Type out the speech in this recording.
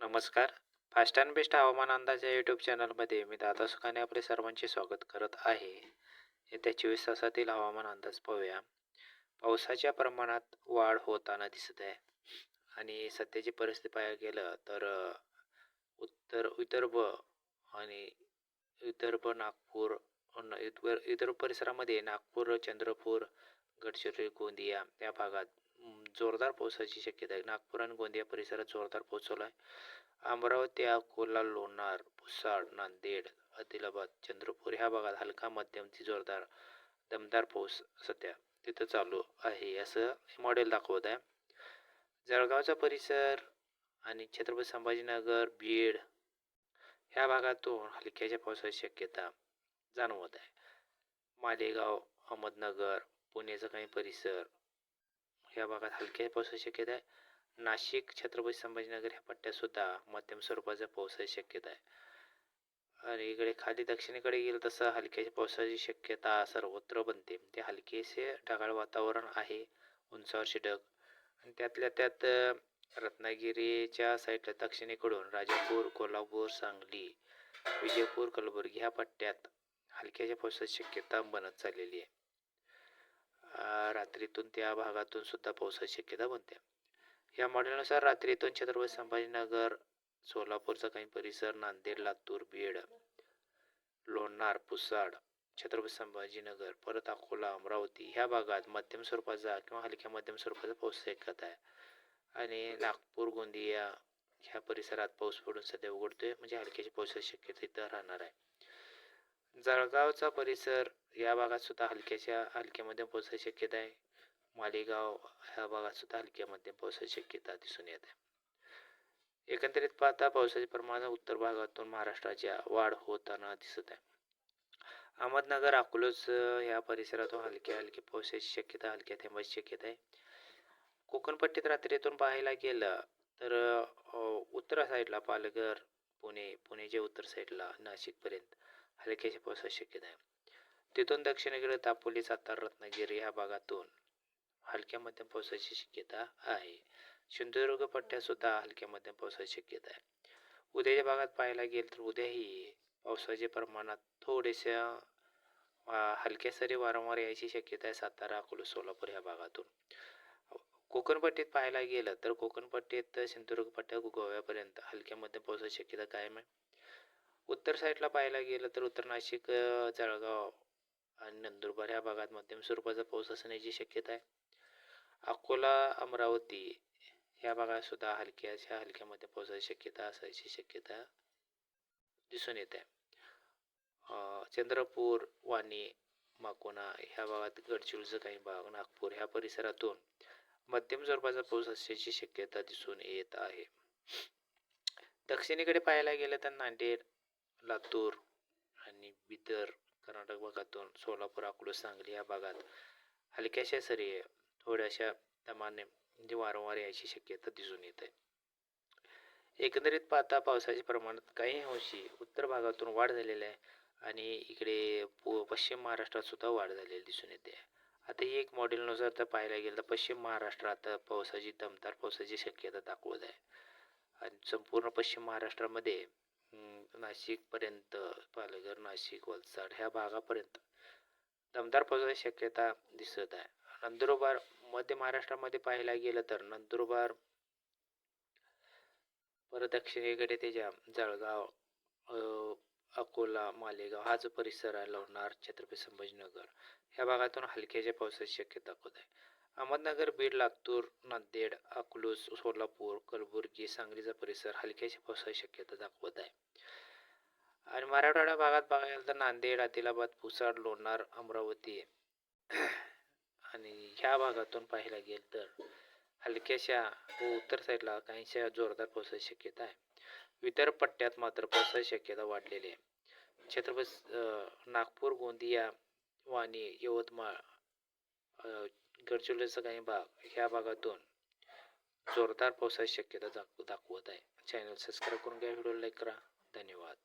नमस्कार. Fast and best हवामान अंदाज या यूट्यूब चॅनलमध्ये मी दादा सुखाने आपले सर्वांचे स्वागत करत आहे. येत्या चोवीस तासातील हवामान अंदाज पाहूया. पावसाच्या प्रमाणात वाढ होताना दिसत आहे. आणि सध्याची परिस्थिती पाहायला गेलं तर उत्तर विदर्भ आणि विदर्भ नागपूर अन इतर परिसरामध्ये नागपूर चंद्रपूर गडचिरोली गोंदिया या भागात जोरदार पावसाची शक्यता आहे. नागपूर आणि गोंदिया परिसरात जोरदार पाऊस चालू आहे. अमरावती अकोला लोणार भुसाड नांदेड आदिलाबाद चंद्रपूर ह्या भागात हलका मध्यम ते जोरदार दमदार पाऊस सध्या तिथं चालू आहे. असं मॉडेल दाखवत आहे. जळगावचा परिसर आणि छत्रपती संभाजीनगर बीड ह्या भागातून हलक्याच्या पावसाची शक्यता जाणवत आहे. मालेगाव अहमदनगर पुण्याचा काही परिसर ह्या भागात हलक्या पावसाची शक्यता आहे. नाशिक छत्रपती संभाजीनगर ह्या पट्ट्यासुद्धा मध्यम स्वरूपाचा पावसाची शक्यता आहे. आणि इकडे खाली दक्षिणेकडे गेलं तसं हलक्याच्या पावसाची शक्यता सर्वत्र बनते. ते हलकेसे ढगाळ वातावरण आहे उंचावरचे ढग आणि त्यातल्या त्यात रत्नागिरीच्या साईडला दक्षिणेकडून राजापूर कोल्हापूर सांगली विजयपूर कलबुर्गी ह्या पट्ट्यात हलक्याच्या पावसाची शक्यता बनत चाललेली आहे. रात्रीतून त्या भागातून सुद्धा पावसाची शक्यता बनते. या मॉडेलनुसार रात्रीतून छत्रपती संभाजीनगर सोलापूरचा काही परिसर नांदेड लातूर बीड लोणार पुसाड छत्रपती संभाजीनगर परत अकोला अमरावती ह्या भागात मध्यम स्वरूपाचा किंवा हलक्या मध्यम स्वरूपाचा पाऊस शक्यता आहे. आणि नागपूर गोंदिया ह्या परिसरात पाऊस पडून सध्या उघडतोय. म्हणजे हलक्याची पावसाची शक्यता इथं राहणार आहे. जळगावचा परिसर या भागात सुद्धा हलक्याच्या हलक्यामध्ये पावसाची शक्यता आहे. मालेगाव ह्या भागात सुद्धा हलक्या पावसाची शक्यता दिसून येत. आहे एकंदरीत पाहता पावसाचे प्रमाण उत्तर भागातून महाराष्ट्राच्या वाढ होताना दिसत आहे. अहमदनगर अकलूज या परिसरातून हलक्या हलकी पावसाची शक्यता हलक्या थेंबाची शक्यता आहे. कोकणपट्टीत रात्रीतून पाहायला गेलं तर उत्तर साईडला पालघर पुणे पुणेच्या उत्तर साईडला नाशिकपर्यंत हलक्याच्या पावसाची शक्यता आहे. तिथून दक्षिणेकडे दापोली सातारा रत्नागिरी ह्या भागातून हलक्या मध्यम पावसाची शक्यता आहे. सिंधुदुर्ग पट्ट्यात सुद्धा हलक्या मध्यम पावसाची शक्यता आहे. उद्याच्या भागात पाहायला गेलं तर उद्याही पावसाच्या प्रमाणात थोडेशा हलक्या सरी वारंवार यायची शक्यता आहे सातारा अकोला सोलापूर ह्या भागातून. कोकणपट्टीत पाहायला गेलं तर कोकणपट्टीत सिंधुदुर्ग पट्ट्या गोव्यापर्यंत हलक्या मध्यम पावसाची शक्यता कायम आहे. उत्तर साईडला पाहायला गेलं तर उत्तर नाशिक जळगाव आणि नंदुरबार ह्या भागात मध्यम स्वरूपाचा पाऊस असण्याची शक्यता आहे. अकोला अमरावती ह्या भागात सुद्धा हलक्याच्या हलक्यामध्ये पावसाची शक्यता असायची शक्यता दिसून येत. आहे चंद्रपूर वाणी माकोना ह्या भागात गडचिरोलीचा काही भाग नागपूर ह्या परिसरातून मध्यम स्वरूपाचा पाऊस असण्याची शक्यता दिसून येत आहे. दक्षिणेकडे पाहायला गेलं तर नांदेड लातूर आणि बिदर कर्नाटक भागातून सोलापूर अकोला सांगली या भागात हलक्याशा सरी थोड्याशा दमाने म्हणजे वारंवार यायची शक्यता दिसून येत. आहे एकंदरीत पाहता पावसाच्या प्रमाणात काही अंशी उत्तर भागातून वाढ झालेली आहे आणि इकडे पू पश्चिम महाराष्ट्रात सुद्धा वाढ झालेली दिसून येते. आता ही एक मॉडेलनुसार तर पाहायला गेलं तर पश्चिम महाराष्ट्रात पावसाची दमदार पावसाची शक्यता दाखवत आहे. आणि संपूर्ण पश्चिम महाराष्ट्रामध्ये नाशिकपर्यंत पालघर नाशिक वलसाड ह्या भागापर्यंत. दमदार पावसाची शक्यता दिसत आहे. नंदुरबार मध्य महाराष्ट्रामध्ये पाहायला गेलं तर नंदुरबार परत दक्षिणेकडे त्याच्या जळगाव अकोला मालेगाव हा जो परिसर आहे लोणार छत्रपती संभाजीनगर ह्या भागातून हलक्याच्या पावसाची शक्यता दाखवत आहे. अहमदनगर बीड लातूर नांदेड अकलूज सोलापूर कलबुर्गी सांगलीचा परिसर हलक्याच्या पावसाची शक्यता दाखवत आहे. आणि मराठवाडा भागात बघायला तर नांदेड आदिलाबाद पुसाड लोणार अमरावती आणि ह्या भागातून पाहायला गेलं तर हलक्याशा व उत्तर साईडला काहीशा जोरदार पावसाची शक्यता आहे. विदर्भ पट्ट्यात मात्र पावसाची शक्यता वाढलेली आहे. छत्रपती नागपूर गोंदिया वाणी यवतमाळ गडचिरोलीचा काही भाग ह्या भागातून जोरदार पावसाची शक्यता दाख दाखवत आहे. चॅनल सबस्क्राईब करून घ्या व्हिडिओ लाईक करा. धन्यवाद.